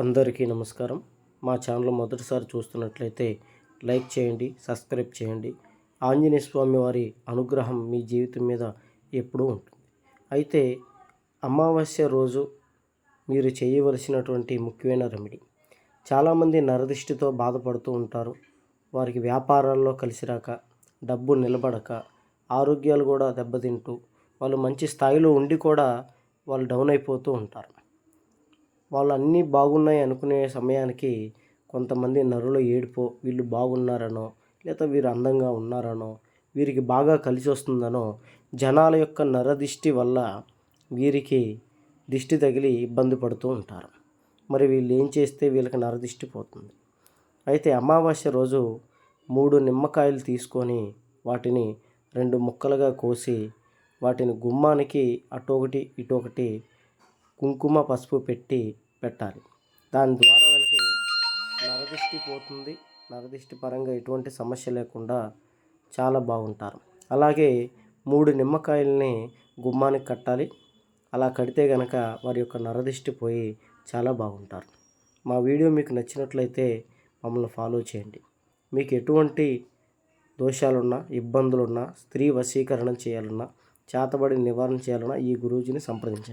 అందరికీ నమస్కారం. మా ఛానల్ మొదటిసారి చూస్తున్నట్లయితే లైక్ చేయండి సబ్స్క్రైబ్ చేయండి. ఆంజనేయ స్వామి వారి అనుగ్రహం మీ జీవితం మీద ఎప్పుడూ ఉంటుంది. అయితే అమావాస్య రోజు మీరు చేయవలసినటువంటి ముఖ్యమైన రెమెడీ. చాలామంది నరదిష్టితో బాధపడుతూ ఉంటారు. వారికి వ్యాపారాల్లో కలిసిరాక డబ్బు నిలబడక ఆరోగ్యాలు కూడా దెబ్బతింటూ వాళ్ళు మంచి స్థాయిలో ఉండి కూడా వాళ్ళు డౌన్ అయిపోతూ ఉంటారు. వాళ్ళు అన్నీ బాగున్నాయి అనుకునే సమయానికి కొంతమంది నరుల ఏడుపు వీళ్ళు బాగున్నారనో లేదా వీరు అందంగా ఉన్నారనో వీరికి బాగా కలిసి వస్తుందనో జనాల యొక్క నరదిష్టి వల్ల వీరికి దిష్టి తగిలి ఇబ్బంది పడుతూ ఉంటారు. మరి వీళ్ళు ఏం చేస్తే వీళ్ళకి నరదిష్టి పోతుంది? అయితే అమావాస్య రోజు మూడు నిమ్మకాయలు తీసుకొని వాటిని రెండు ముక్కలుగా కోసి వాటిని గుమ్మానికి అటొకటి ఇటొకటి కుంకుమ పసుపు పెట్టి పెట్టాలి. దాని ద్వారా వీళ్ళకి నరదిష్టి పోతుంది. నరదిష్టి పరంగా ఎటువంటి సమస్య లేకుండా చాలా బాగుంటారు. అలాగే మూడు నిమ్మకాయల్ని గుమ్మానికి కట్టాలి. అలా కడితే గనక వారి యొక్క నరదిష్టి పోయి చాలా బాగుంటారు. మా వీడియో మీకు నచ్చినట్లయితే మమ్మల్ని ఫాలో చేయండి. మీకు ఎటువంటి దోషాలున్నా ఇబ్బందులున్నా స్త్రీ వశీకరణం చేయాలన్నా చేతబడి నివారణ చేయాలన్నా ఈ గురూజీని సంప్రదించండి.